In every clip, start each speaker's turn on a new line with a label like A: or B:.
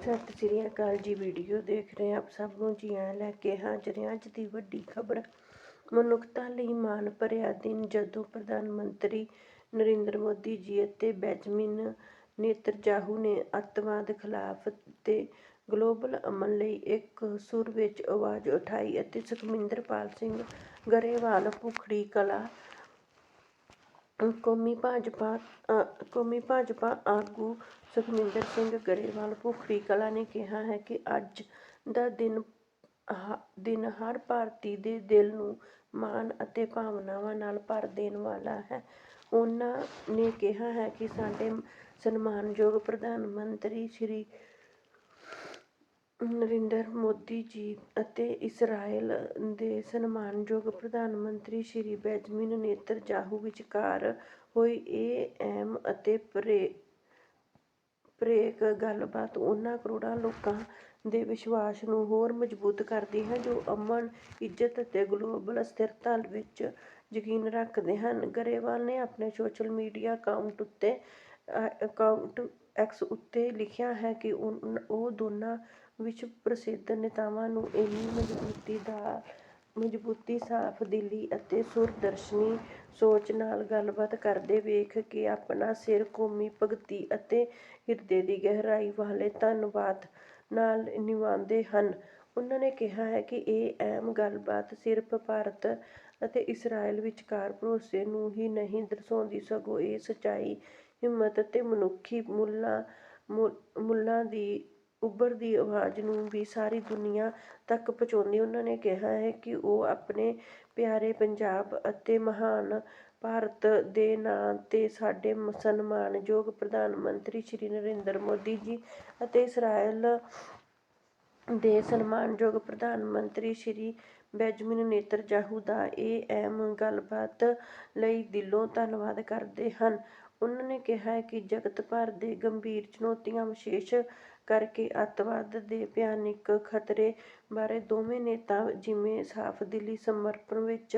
A: ਸਤਿ ਸ੍ਰੀ ਅਕਾਲ ਜੀ, ਵੀਡੀਓ ਦੇਖ ਰਹੇ ਆਪ ਸਭ ਨੂੰ ਜੀ ਆਇਆਂ ਲੈ ਕੇ ਹਾਜ਼ਰ ਹਾਂ ਅੱਜ ਦੀ ਵੱਡੀ ਖਬਰ। ਮਨੁੱਖਤਾ ਲਈ ਮਾਣ ਭਰਿਆ ਦਿਨ ਜਦੋਂ ਪ੍ਰਧਾਨ ਮੰਤਰੀ ਨਰਿੰਦਰ ਮੋਦੀ ਜੀ ਅਤੇ ਬੈਜਮਿਨ ਨੇਤਰਜਾਹੂ ਨੇ ਅੱਤਵਾਦ ਖਿਲਾਫ ਤੇ ਗਲੋਬਲ ਅਮਨ ਲਈ ਇੱਕ ਸੁਰ ਵਿੱਚ ਆਵਾਜ਼ ਉਠਾਈ ਅਤੇ ਸੁਖਮਿੰਦਰਪਾਲ ਸਿੰਘ ਗਰੇਵਾਲ ਭੁੱਖੜੀ ਕਲਾ ਕੌਮੀ ਭਾਜਪਾ ਕੌਮੀ ਭਾਜਪਾ ਆਗੂ ਸੁਖਵਿੰਦਰ ਸਿੰਘ ਗਰੇਵਾਲ, ਭੁੱਖੜੀ ਕਲਾਂ ਨੇ ਕਿਹਾ ਹੈ ਕਿ ਅੱਜ ਦਾ ਦਿਨ ਹ- ਦਿਨ ਹਰ ਭਾਰਤੀ ਦੇ ਦਿਲ ਨੂੰ ਮਾਣ ਅਤੇ ਭਾਵਨਾਵਾਂ ਨਾਲ ਭਰ ਦੇਣ ਵਾਲਾ ਹੈ। ਉਹਨਾਂ ਨੇ ਕਿਹਾ ਹੈ ਕਿ ਸਾਡੇ ਸਨਮਾਨਯੋਗ ਪ੍ਰਧਾਨ ਮੰਤਰੀ ਸ਼੍ਰੀ ਨਰਿੰਦਰ ਮੋਦੀ ਜੀ ਅਤੇ ਇਸਰਾਈਲ ਦੇ ਸਨਮਾਨਯੋਗ ਪ੍ਰਧਾਨ ਮੰਤਰੀ ਸ਼੍ਰੀ ਬੈਂਜਮਿਨ ਨੇਤਨਯਾਹੂ ਵਿਚਕਾਰ ਹੋਈ ਇਹ ਅਹਿਮ ਅਤੇ ਪ੍ਰੇਰਕ ਗੱਲਬਾਤ ਉਹਨਾਂ ਕਰੋੜਾਂ ਲੋਕਾਂ ਦੇ ਵਿਸ਼ਵਾਸ ਨੂੰ ਹੋਰ ਮਜ਼ਬੂਤ ਕਰਦੀ ਹੈ ਜੋ ਅਮਨ, ਇੱਜ਼ਤ ਅਤੇ ਗਲੋਬਲ ਸਥਿਰਤਾ ਵਿੱਚ ਯਕੀਨ ਰੱਖਦੇ ਹਨ। ਗਰੇਵਾਲ ਨੇ ਆਪਣੇ ਸੋਸ਼ਲ ਮੀਡੀਆ ਅਕਾਊਂਟ ਉੱਤੇ ਅਕਾਊਂਟ ਐਕਸ ਉੱਤੇ ਲਿਖਿਆ ਹੈ ਕਿ ਉਹ ਦੋਨਾਂ ਵਿਸ਼ਵ ਪ੍ਰਸਿੱਧ ਨੇਤਾਵਾਂ ਨੂੰ ਇੰਨੀ ਮਜ਼ਬੂਤੀ ਦਾ, ਮਜ਼ਬੂਤੀ, ਸਾਫ਼ ਦਿਲੀ ਅਤੇ ਸੂਰਦਰਸ਼ਨੀ ਸੋਚ ਨਾਲ ਗੱਲਬਾਤ ਕਰਦੇ ਵੇਖ ਕੇ ਆਪਣਾ ਸਿਰ ਕੌਮੀ ਭਗਤੀ ਅਤੇ ਹਿਰਦੇ ਦੀ ਗਹਿਰਾਈ ਵਾਲੇ ਧੰਨਵਾਦ ਨਾਲ ਨਿਵਾਉਂਦੇ ਹਨ। ਉਹਨਾਂ ਨੇ ਕਿਹਾ ਹੈ ਕਿ ਇਹ ਅਹਿਮ ਗੱਲਬਾਤ ਸਿਰਫ ਭਾਰਤ ਅਤੇ ਇਸਰਾਇਲ ਵਿਚਕਾਰ ਭਰੋਸੇ ਨੂੰ ਹੀ ਨਹੀਂ ਦਰਸਾਉਂਦੀ, ਸਗੋਂ ਇਹ ਸੱਚਾਈ, ਹਿੰਮਤ ਅਤੇ ਮਨੁੱਖੀ ਮੁੱਲਾਂ ਮੁੱਲਾਂ ਦੀ ਉੱਭਰਦੀ ਆਵਾਜ਼ ਨੂੰ ਵੀ ਸਾਰੀ ਦੁਨੀਆ ਤੱਕ ਪਹੁੰਚਾਉਂਦੀ, ਉਹਨਾਂ ਨੇ ਕਿਹਾ ਹੈ ਕਿ ਉਹ ਆਪਣੇ ਪਿਆਰੇ ਪੰਜਾਬ ਅਤੇ ਮਹਾਨ ਭਾਰਤ ਦੇ ਨਾਂ ਤੇ ਸਾਡੇ ਸਨਮਾਨਯੋਗ ਪ੍ਰਧਾਨ ਮੰਤਰੀ ਸ਼੍ਰੀ ਨਰਿੰਦਰ ਮੋਦੀ ਜੀ ਅਤੇ ਇਸਰਾਇਲ ਦੇ ਸਨਮਾਨਯੋਗ ਪ੍ਰਧਾਨ ਮੰਤਰੀ ਸ਼੍ਰੀ ਬੈਂਜਾਮਿਨ ਨੇਤਨਯਾਹੂ ਦਾ ਇਹ ਅਹਿਮ ਗੱਲਬਾਤ ਲਈ ਦਿਲੋਂ ਧੰਨਵਾਦ ਕਰਦੇ ਹਨ। ਉਹਨਾਂ ਨੇ ਕਿਹਾ ਕਿ ਜਗਤ ਭਰ ਦੇ ਗੰਭੀਰ ਚੁਣੌਤੀਆਂ ਵਿਸ਼ੇਸ਼ ਕਰਕੇ ਅੱਤਵਾਦ ਦੇ ਭਿਆਨਕ ਖਤਰੇ ਬਾਰੇ ਦੋਵੇਂ ਨੇਤਾ ਜਿਵੇਂ ਸਾਫ਼ ਦਿਲੀ ਸਮਰਪਣ ਵਿੱਚ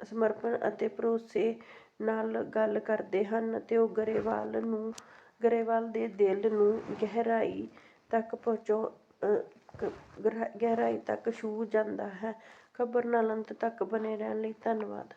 A: ਸਮਰਪਣ ਅਤੇ ਭਰੋਸੇ ਨਾਲ ਗੱਲ ਕਰਦੇ ਹਨ ਅਤੇ ਉਹ ਗਰੇਵਾਲ ਨੂੰ, ਗਰੇਵਾਲ ਦੇ ਦਿਲ ਨੂੰ ਗਹਿਰਾਈ ਤੱਕ ਪਹੁੰਚੋ ਅ, ਗਹਿਰਾਈ ਤੱਕ ਛੂਹ ਜਾਂਦਾ ਹੈ। ਖਬਰ ਨਾਲ ਅੰਤ ਤੱਕ ਬਣੇ ਰਹਿਣ ਲਈ ਧੰਨਵਾਦ।